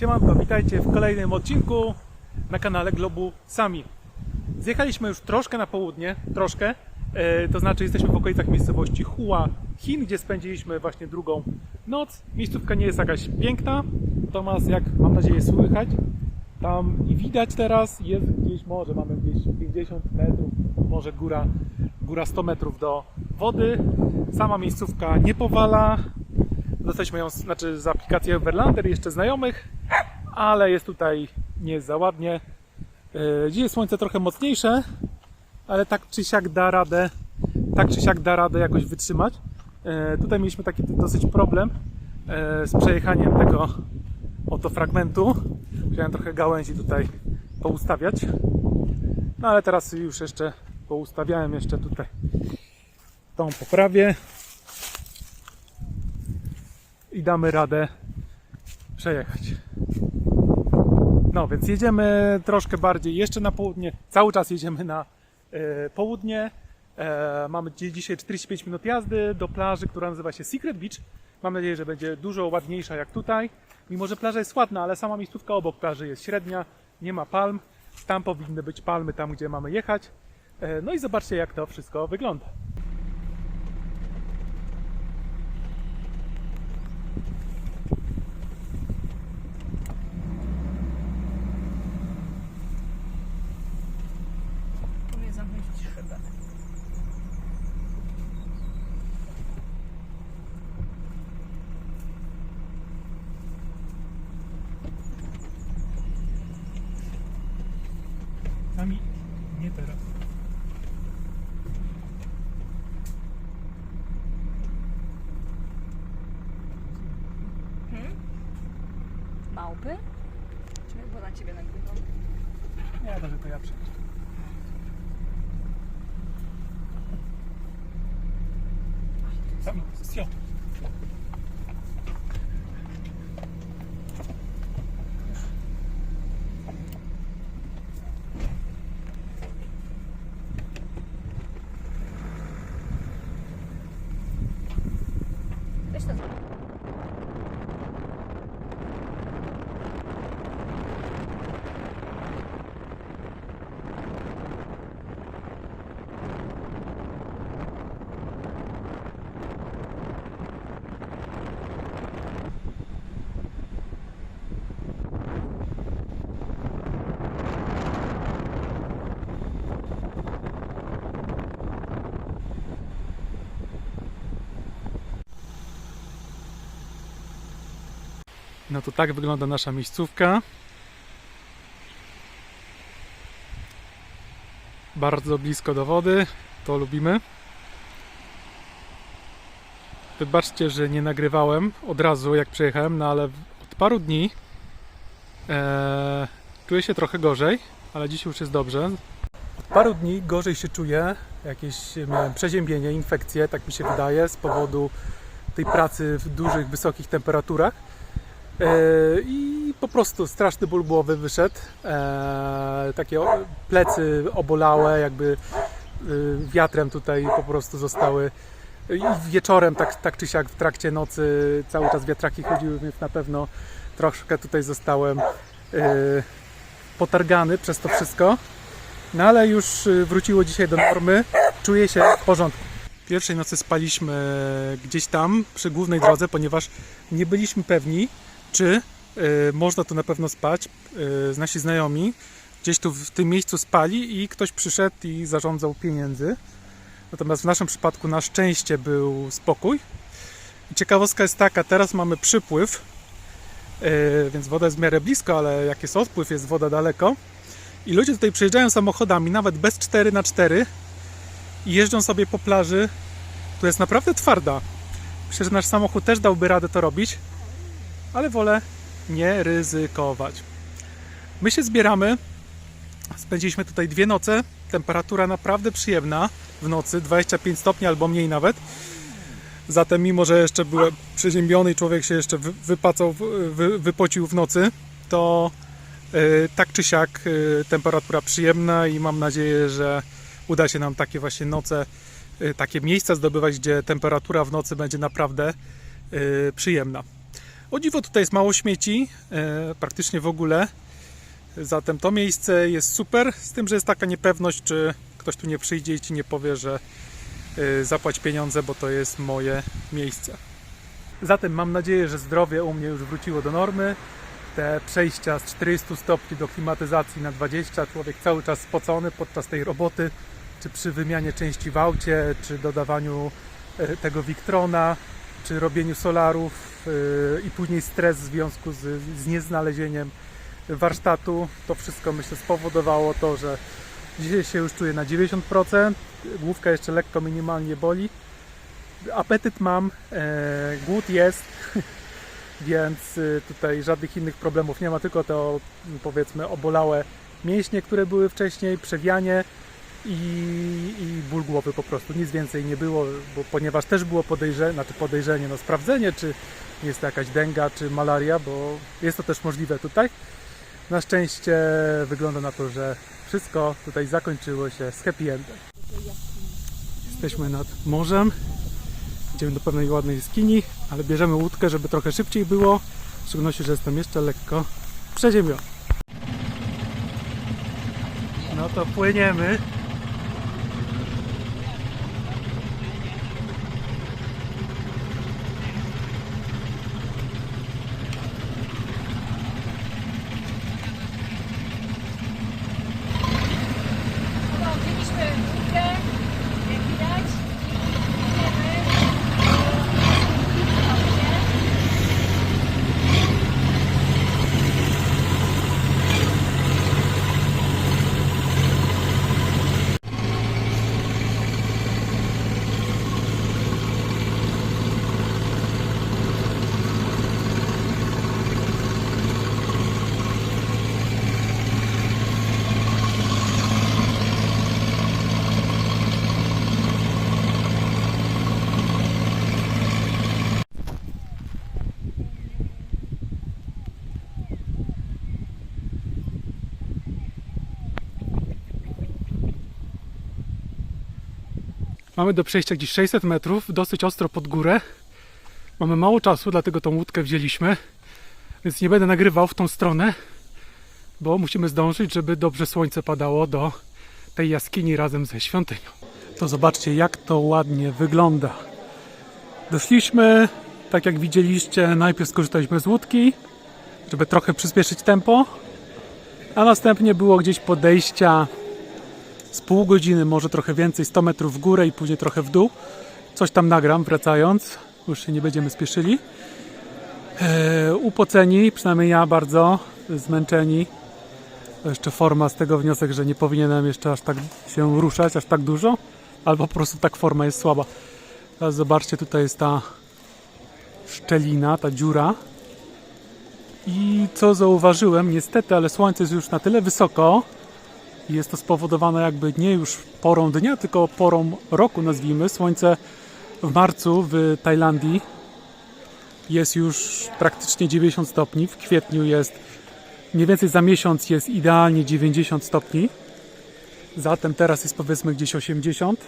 Siemanko, witajcie w kolejnym odcinku na kanale Globu Sami. Zjechaliśmy już troszkę na południe, troszkę, e, to znaczy jesteśmy w okolicach miejscowości Hua, Chin, gdzie spędziliśmy właśnie drugą noc. Miejscówka nie jest jakaś piękna, natomiast jak mam nadzieję słychać, tam i widać teraz, jest gdzieś może, mamy gdzieś 50 metrów, może góra, góra 100 metrów do wody. Sama miejscówka nie powala, Dostaliśmy ją znaczy z aplikacji Everlander jeszcze znajomych, ale jest tutaj nie za ładnie. Yy, Dziś jest słońce trochę mocniejsze, ale tak czy siak da radę, tak czy siak da radę jakoś wytrzymać. Yy, Tutaj mieliśmy taki dosyć problem yy, z przejechaniem tego oto fragmentu. Chciałem trochę gałęzi tutaj poustawiać. No ale teraz już jeszcze poustawiałem jeszcze tutaj tą poprawię i damy radę przejechać. No więc jedziemy troszkę bardziej jeszcze na południe. Cały czas jedziemy na e, południe. E, mamy dzi- dzisiaj 45 minut jazdy do plaży, która nazywa się Secret Beach. Mam nadzieję, że będzie dużo ładniejsza jak tutaj. Mimo, że plaża jest ładna, ale sama miejscówka obok plaży jest średnia, nie ma palm. Tam powinny być palmy, tam gdzie mamy jechać. E, no i zobaczcie, jak to wszystko wygląda. Umie zamknąć ci szybę. Sami nie teraz. точно... No to tak wygląda nasza miejscówka. Bardzo blisko do wody, to lubimy. Wybaczcie, że nie nagrywałem od razu jak przyjechałem, no ale od paru dni e, czuję się trochę gorzej, ale dzisiaj już jest dobrze. Od paru dni gorzej się czuję, jakieś miałem przeziębienie, infekcje, tak mi się wydaje, z powodu tej pracy w dużych, wysokich temperaturach. E, I po prostu straszny ból głowy wyszedł. E, takie plecy obolałe, jakby y, wiatrem tutaj po prostu zostały. I wieczorem, tak, tak czy siak w trakcie nocy, cały czas wiatraki chodziły, więc na pewno troszkę tutaj zostałem e, potargany przez to wszystko. No ale już wróciło dzisiaj do normy. Czuję się w porządku. Pierwszej nocy spaliśmy gdzieś tam przy głównej drodze, ponieważ nie byliśmy pewni, czy y, można tu na pewno spać. Y, nasi znajomi gdzieś tu w tym miejscu spali i ktoś przyszedł i zarządzał pieniędzy. Natomiast w naszym przypadku na szczęście był spokój. I ciekawostka jest taka, teraz mamy przypływ, y, więc woda jest w miarę blisko, ale jak jest odpływ, jest woda daleko. I ludzie tutaj przyjeżdżają samochodami, nawet bez 4 na 4 i jeżdżą sobie po plaży, która jest naprawdę twarda. Myślę, że nasz samochód też dałby radę to robić, ale wolę nie ryzykować. My się zbieramy. Spędziliśmy tutaj dwie noce. Temperatura naprawdę przyjemna w nocy, 25 stopni albo mniej nawet. Zatem, mimo że jeszcze byłem przeziębiony i człowiek się jeszcze wy- wypacał, wy, wypocił w nocy, to y, tak czy siak y, temperatura przyjemna i mam nadzieję, że uda się nam takie właśnie noce, y, takie miejsca zdobywać, gdzie temperatura w nocy będzie naprawdę y, przyjemna. O dziwo tutaj jest mało śmieci, e, praktycznie w ogóle. Zatem to miejsce jest super, z tym, że jest taka niepewność, czy ktoś tu nie przyjdzie i ci nie powie, że e, zapłać pieniądze, bo to jest moje miejsce. Zatem mam nadzieję, że zdrowie u mnie już wróciło do normy. Te przejścia z 400 stopni do klimatyzacji na 20, człowiek cały czas spocony podczas tej roboty, czy przy wymianie części w aucie, czy dodawaniu e, tego Victrona, czy robieniu solarów i później stres w związku z, z nieznalezieniem warsztatu. To wszystko myślę spowodowało to, że dzisiaj się już czuję na 90%, główka jeszcze lekko minimalnie boli. Apetyt mam, e, głód jest, więc y, tutaj żadnych innych problemów nie ma, tylko to powiedzmy obolałe mięśnie, które były wcześniej, przewianie i, i ból głowy po prostu. Nic więcej nie było, bo, ponieważ też było podejrzenie, znaczy podejrzenie, no sprawdzenie, czy jest to jakaś denga, czy malaria, bo jest to też możliwe tutaj. Na szczęście wygląda na to, że wszystko tutaj zakończyło się z happy endem. Jesteśmy nad morzem. Idziemy do pewnej ładnej jaskini, ale bierzemy łódkę, żeby trochę szybciej było. W szczególności, że jestem jeszcze lekko przeziębiony. No to płyniemy. No, wzięliśmy łódkę, jak widać. Idziemy. Mamy do przejścia gdzieś 600 metrów, dosyć ostro pod górę. Mamy mało czasu, dlatego tą łódkę wzięliśmy. Więc nie będę nagrywał w tą stronę, bo musimy zdążyć, żeby dobrze słońce padało do tej jaskini razem ze świątynią. To zobaczcie, jak to ładnie wygląda. Doszliśmy, tak jak widzieliście, najpierw skorzystaliśmy z łódki, żeby trochę przyspieszyć tempo, a następnie było gdzieś podejścia z pół godziny, może trochę więcej, 100 metrów w górę i później trochę w dół. Coś tam nagram wracając, już się nie będziemy spieszyli. Eee, upoceni, przynajmniej ja bardzo zmęczeni. Jeszcze forma z tego wniosek, że nie powinienem jeszcze aż tak się ruszać, aż tak dużo, albo po prostu tak forma jest słaba. Teraz zobaczcie, tutaj jest ta szczelina, ta dziura. I co zauważyłem, niestety, ale słońce jest już na tyle wysoko, i jest to spowodowane jakby nie już porą dnia, tylko porą roku, nazwijmy. Słońce w marcu w Tajlandii jest już praktycznie 90 stopni. W kwietniu jest mniej więcej za miesiąc jest idealnie 90 stopni. Zatem teraz jest powiedzmy gdzieś 80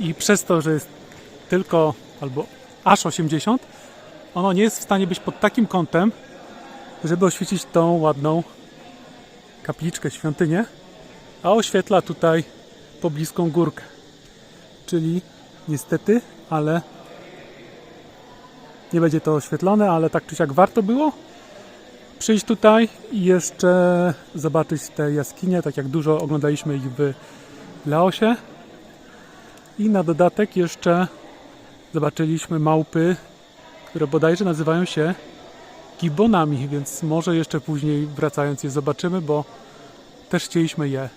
i przez to, że jest tylko albo aż 80, ono nie jest w stanie być pod takim kątem, żeby oświecić tą ładną kapliczkę, świątynię a oświetla tutaj pobliską górkę. Czyli niestety, ale nie będzie to oświetlone, ale tak czy siak warto było przyjść tutaj i jeszcze zobaczyć te jaskinie, tak jak dużo oglądaliśmy ich w Laosie. I na dodatek jeszcze zobaczyliśmy małpy, które bodajże nazywają się gibonami, więc może jeszcze później wracając je zobaczymy, bo też chcieliśmy je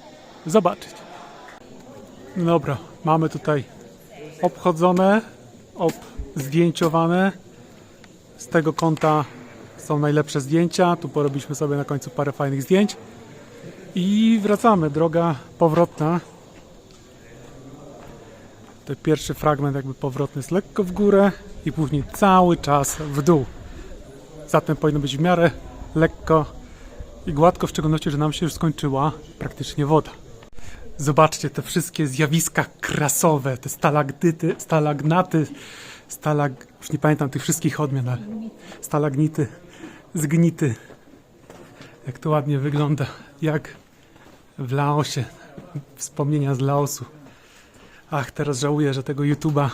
zobaczyć. Dobra, mamy tutaj obchodzone, obzdjęciowane. Z tego kąta są najlepsze zdjęcia. Tu porobiliśmy sobie na końcu parę fajnych zdjęć. I wracamy. Droga powrotna. Ten pierwszy fragment jakby powrotny jest lekko w górę i później cały czas w dół. Zatem powinno być w miarę lekko i gładko, w szczególności, że nam się już skończyła praktycznie woda. Zobaczcie te wszystkie zjawiska krasowe, te stalagdyty, stalagnaty, stalag... Już nie pamiętam tych wszystkich odmian, ale stalagnity, zgnity. Jak to ładnie wygląda. Jak w Laosie. Wspomnienia z Laosu. Ach, teraz żałuję, że tego YouTube'a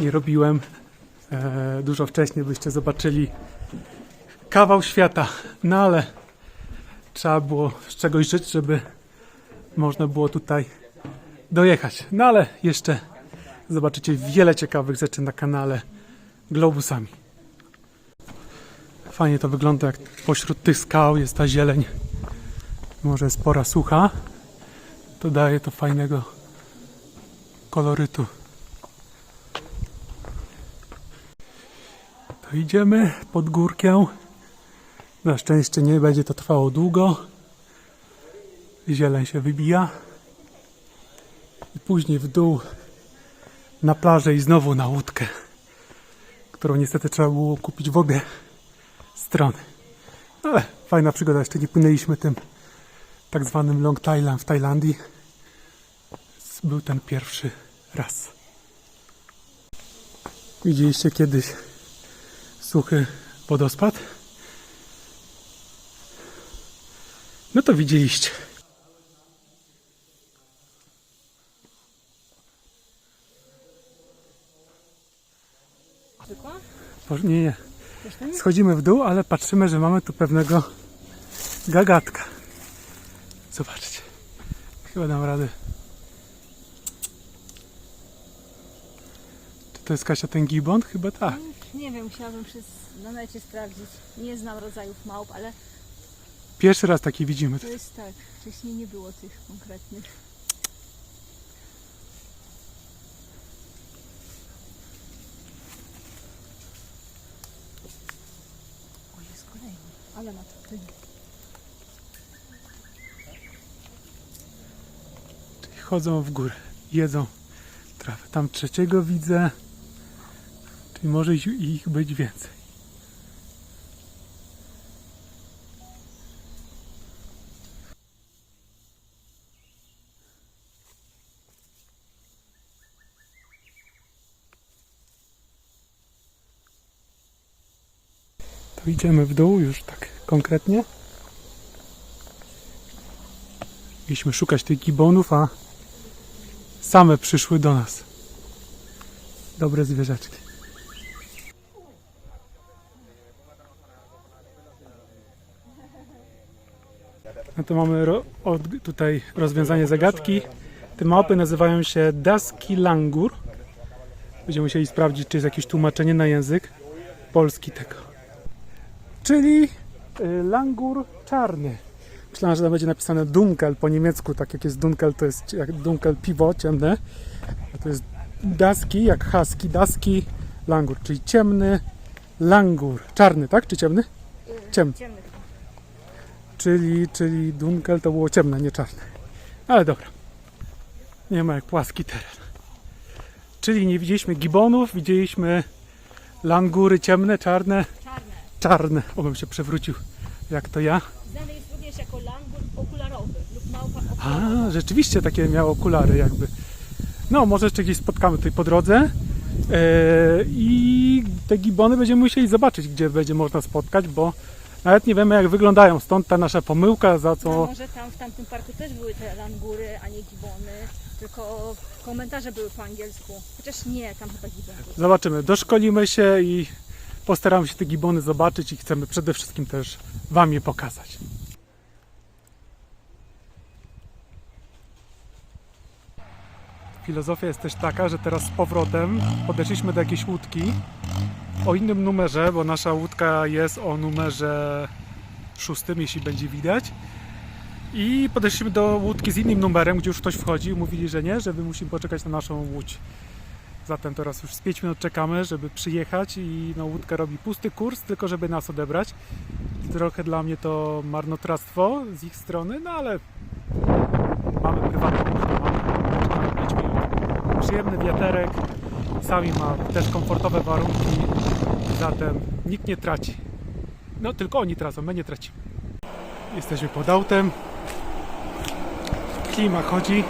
nie robiłem e, dużo wcześniej, byście zobaczyli kawał świata. No ale trzeba było z czegoś żyć, żeby można było tutaj dojechać. No ale jeszcze zobaczycie wiele ciekawych rzeczy na kanale Globusami. Fajnie to wygląda, jak pośród tych skał jest ta zieleń. Może jest sucha. To daje to fajnego kolorytu. To idziemy pod górkę. Na szczęście nie będzie to trwało długo. Zieleń się wybija. I później w dół na plażę i znowu na łódkę, którą niestety trzeba było kupić w obie strony. Ale fajna przygoda, jeszcze nie płynęliśmy tym tak zwanym Long Thailand w Tajlandii. Był ten pierwszy raz. Widzieliście kiedyś suchy wodospad? No to widzieliście. Nie, nie. Schodzimy w dół, ale patrzymy, że mamy tu pewnego gagatka. Zobaczcie. Chyba dam radę. Czy to jest Kasia ten gibon? Chyba tak. Nie wiem, musiałabym przez na necie sprawdzić. Nie znam rodzajów małp, ale Pierwszy raz taki widzimy. to jest tak. Wcześniej nie było tych konkretnych. O, jest kolejny. Ale ma to ty. Czyli chodzą w górę, jedzą trawę. Tam trzeciego widzę. Czyli może ich być więcej. Idziemy w dół już tak konkretnie. Mieliśmy szukać tych gibonów, a same przyszły do nas. Dobre zwierzaczki. No to mamy ro, od, tutaj rozwiązanie zagadki. Te małpy nazywają się Daski Langur. Będziemy musieli sprawdzić, czy jest jakieś tłumaczenie na język polski tego. Czyli y, langur czarny. Myślałem, że tam będzie napisane Dunkel po niemiecku, tak jak jest Dunkel, to jest jak Dunkel piwo ciemne. A to jest Daski, jak Husky, Daski, Langur, czyli ciemny langur. Czarny, tak? Czy ciemny? Ciemny. Ciemny. Czyli, czyli Dunkel to było ciemne, nie czarne. Ale dobra. Nie ma jak płaski teren. Czyli nie widzieliśmy gibonów, widzieliśmy langury ciemne, czarne, Czarne. Obym się przewrócił, jak to ja. Znany jest również jako langur okularowy lub małpa okularowa. A, rzeczywiście takie miało okulary jakby. No, może jeszcze gdzieś spotkamy tutaj po drodze. Eee, I te gibony będziemy musieli zobaczyć, gdzie będzie można spotkać, bo nawet nie wiemy jak wyglądają. Stąd ta nasza pomyłka, za No, co... może tam w tamtym parku też były te langury, a nie gibony, tylko komentarze były po angielsku. Chociaż nie, tam chyba gibon był. Zobaczymy. Doszkolimy się i postaramy się te gibony zobaczyć i chcemy przede wszystkim też Wam je pokazać. Filozofia jest też taka, że teraz z powrotem podeszliśmy do jakiejś łódki o innym numerze, bo nasza łódka jest o numerze szóstym, jeśli będzie widać. I podeszliśmy do łódki z innym numerem, gdzie już ktoś wchodzi. Mówili, że nie, że my musimy poczekać na naszą łódź. Zatem teraz już z 5 minut czekamy, żeby przyjechać i no, łódka robi pusty kurs, tylko żeby nas odebrać. Trochę dla mnie to marnotrawstwo z ich strony, no ale mamy prywatną mamy, czekamy 5 minut. Przyjemny wiaterek, sami ma też komfortowe warunki, zatem nikt nie traci. No tylko oni tracą, my nie tracimy. Jesteśmy pod autem. Klima chodzi.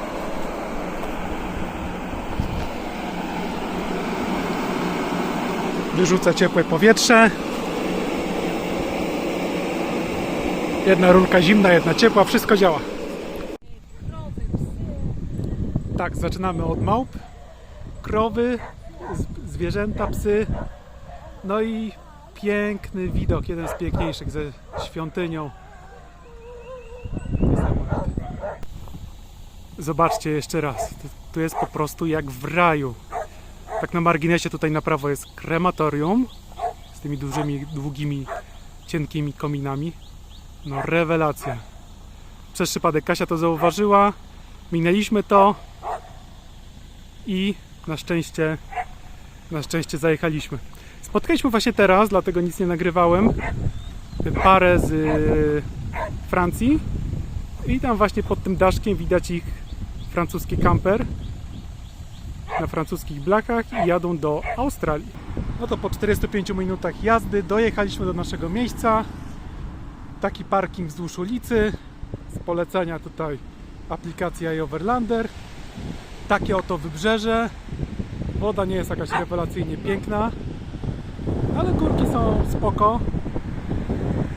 Wyrzuca ciepłe powietrze. Jedna rurka zimna, jedna ciepła, wszystko działa. Tak, zaczynamy od małp, krowy, zwierzęta, psy. No i piękny widok, jeden z piękniejszych ze świątynią. Zobaczcie jeszcze raz, tu jest po prostu jak w raju. Tak na marginesie tutaj na prawo jest krematorium z tymi dużymi, długimi, cienkimi kominami. No rewelacja. Przez przypadek Kasia to zauważyła, minęliśmy to i na szczęście, na szczęście zajechaliśmy. Spotkaliśmy właśnie teraz, dlatego nic nie nagrywałem, parę z y, Francji i tam właśnie pod tym daszkiem widać ich francuski kamper na francuskich blachach i jadą do Australii. No to po 45 minutach jazdy dojechaliśmy do naszego miejsca. Taki parking wzdłuż ulicy. Z polecenia tutaj aplikacja i Overlander. Takie oto wybrzeże. Woda nie jest jakaś rewelacyjnie piękna, ale górki są spoko.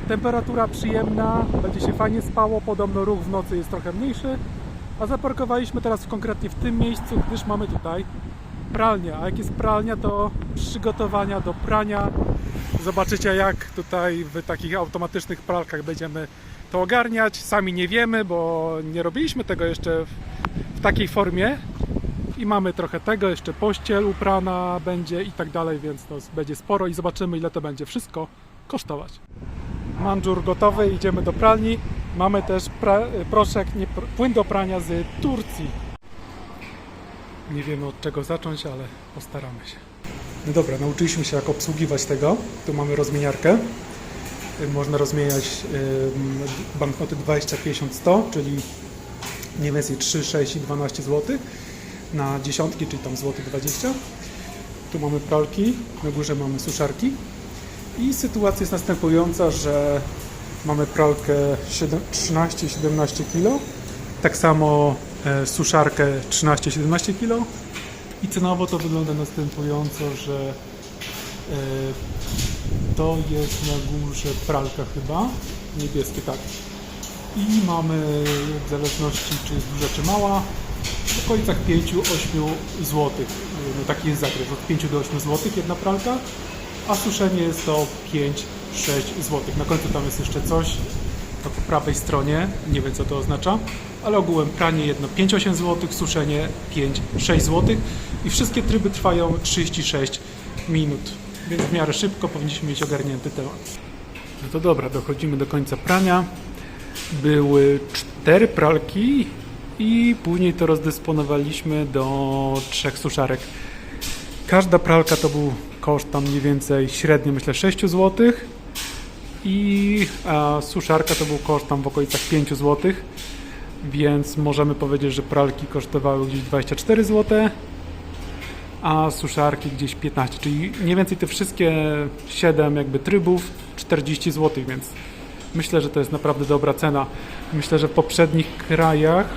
Temperatura przyjemna, będzie się fajnie spało, podobno ruch w nocy jest trochę mniejszy. A zaparkowaliśmy teraz konkretnie w tym miejscu, gdyż mamy tutaj pralnię. A jak jest pralnia, to przygotowania do prania. Zobaczycie, jak tutaj w takich automatycznych pralkach będziemy to ogarniać. Sami nie wiemy, bo nie robiliśmy tego jeszcze w, w takiej formie. I mamy trochę tego, jeszcze pościel uprana będzie i tak dalej, więc no, będzie sporo i zobaczymy, ile to będzie wszystko kosztować. Mandżur gotowy, idziemy do pralni. Mamy też pra, proszek, nie, płyn do prania z Turcji. Nie wiemy od czego zacząć, ale postaramy się. No dobra, nauczyliśmy się jak obsługiwać tego. Tu mamy rozmieniarkę. Y, Można rozmieniać banknoty 20, 50, 100, czyli mniej więcej 3, 6 i 12 zł na dziesiątki, czyli tam złoty 20. Tu mamy pralki, na górze mamy suszarki. I sytuacja jest następująca, że mamy pralkę 13-17 kg, tak samo e, suszarkę 13-17 kg i cenowo to wygląda następująco, że e, to jest na górze pralka chyba, niebieskie tak. I mamy w zależności czy jest duża czy mała, w okolicach 5-8 zł. No taki jest zakres, od 5 do 8 zł jedna pralka, a suszenie jest to 5-6 zł. Na końcu tam jest jeszcze coś, to po prawej stronie, nie wiem co to oznacza, ale ogółem pranie jedno 5-8 zł, suszenie 5-6 zł i wszystkie tryby trwają 36 minut, więc w miarę szybko powinniśmy mieć ogarnięty temat. No to dobra, dochodzimy do końca prania. Były cztery pralki i później to rozdysponowaliśmy do trzech suszarek. Każda pralka to był koszt tam mniej więcej średnio myślę 6 zł i a, suszarka to był koszt tam w okolicach 5 zł, więc możemy powiedzieć, że pralki kosztowały gdzieś 24 zł, a suszarki gdzieś 15, czyli mniej więcej te wszystkie 7 jakby trybów 40 zł, więc myślę, że to jest naprawdę dobra cena. Myślę, że w poprzednich krajach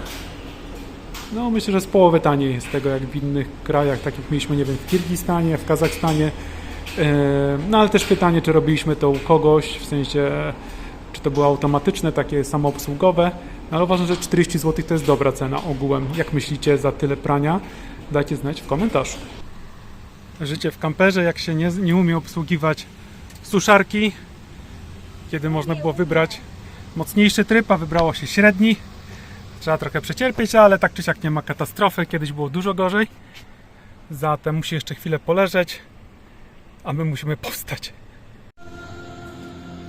no myślę, że z połowy taniej jest tego jak w innych krajach, tak jak mieliśmy, nie wiem, w Kirgistanie, w Kazachstanie. E, No ale też pytanie, czy robiliśmy to u kogoś, w sensie, czy to było automatyczne, takie samoobsługowe. No ale uważam, że 40 zł to jest dobra cena ogółem. Jak myślicie za tyle prania? Dajcie znać w komentarzu. Życie w kamperze, jak się nie, nie umie obsługiwać suszarki, kiedy można było wybrać mocniejszy tryb, a wybrało się średni. Trzeba trochę przecierpieć, ale tak czy siak nie ma katastrofy. Kiedyś było dużo gorzej. Zatem musi jeszcze chwilę poleżeć, a my musimy powstać.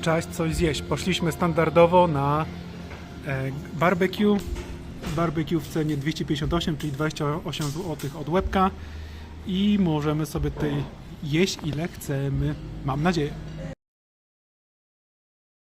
Cześć, coś zjeść. Poszliśmy standardowo na e, barbecue. Barbecue w cenie 258, czyli 28 zł od łebka. I możemy sobie tutaj jeść ile chcemy. Mam nadzieję.